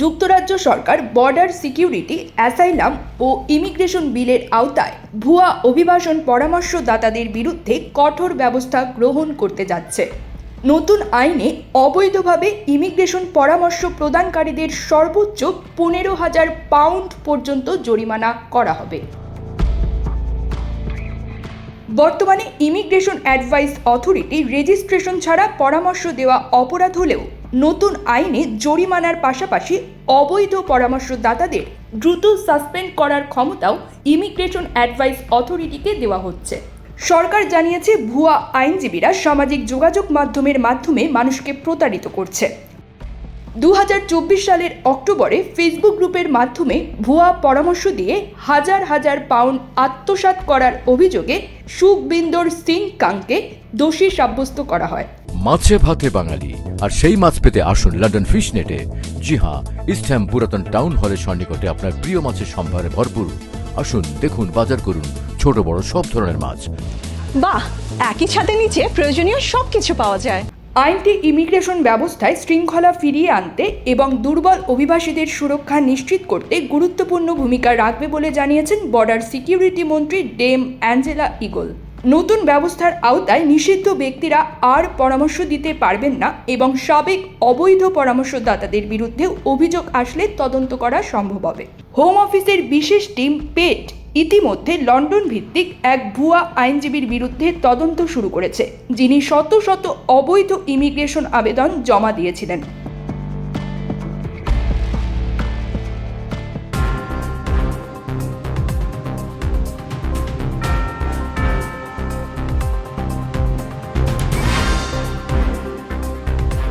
যুক্তরাজ্য সরকার border security, asylum ও ইমিগ্রেশন বিলের আওতায় ভুয়া অভিবাসন পরামর্শদাতাদের বিরুদ্ধে কঠোর ব্যবস্থা গ্রহণ করতে যাচ্ছে। নতুন আইনে অবৈধভাবে ইমিগ্রেশন পরামর্শ প্রদানকারীদের সর্বোচ্চ পনেরো হাজার পাউন্ড পর্যন্ত জরিমানা করা হবে। বর্তমানে ইমিগ্রেশন অ্যাডভাইস অথরিটি রেজিস্ট্রেশন ছাড়া পরামর্শ দেওয়া অপরাধ হলেও নতুন আইনে জরিমানার পাশাপাশি অবৈধ পরামর্শদাতাদের দ্রুত সাসপেন্ড করার ক্ষমতাও ইমিগ্রেশন অ্যাডভাইস অথরিটিকে দেওয়া হচ্ছে। সরকার জানিয়েছে, ভুয়া আইনজীবীরা সামাজিক যোগাযোগ মাধ্যমের মাধ্যমে মানুষকে প্রতারিত করছে। দু হাজার চব্বিশ সালের অক্টোবরে ফেসবুক গ্রুপের মাধ্যমে ভুয়া পরামর্শ দিয়ে হাজার হাজার পাউন্ড আত্মসাৎ করার অভিযোগে সুখবিন্দর সিং কাংকে দোষী সাব্যস্ত করা হয়। মাছে ভাতে বাঙালি। আর সেই মাছ পেতে আসুন লন্ডন ফিশ নেটে জি হ্যাঁ ইস্টহ্যাম পুরাতন টাউন হলের সন্নিকটে আপনার প্রিয় মাছের সম্ভারে ভরপুর। আসুন দেখুন বাজার করুন। ছোট বড় সব ধরনের মাছ। বাহ একই ছাদের নিচে প্রয়োজনীয় সব কিছু পাওয়া যায়। আইনটি ইমিগ্রেশন ব্যবস্থায় শৃঙ্খলা ফিরিয়ে আনতে এবং দুর্বল অভিবাসীদের সুরক্ষা নিশ্চিত করতে গুরুত্বপূর্ণ ভূমিকা রাখবে বলে জানিয়েছেন বর্ডার সিকিউরিটি মন্ত্রী ডেম অ্যাঞ্জেলা ইগল নতুন ব্যবস্থার আওতায় নিষিদ্ধ ব্যক্তিরা আর পরামর্শ দিতে পারবেন না এবং সাবেক অবৈধ পরামর্শদাতাদের বিরুদ্ধে অভিযোগ আসলে তদন্ত করা সম্ভব হবে। হোম অফিসের বিশেষ টিম পেট ইতিমধ্যে লন্ডন ভিত্তিক এক ভুয়া আইনজীবীর বিরুদ্ধে তদন্ত শুরু করেছে, যিনি শত শত অবৈধ ইমিগ্রেশন আবেদন জমা দিয়েছিলেন।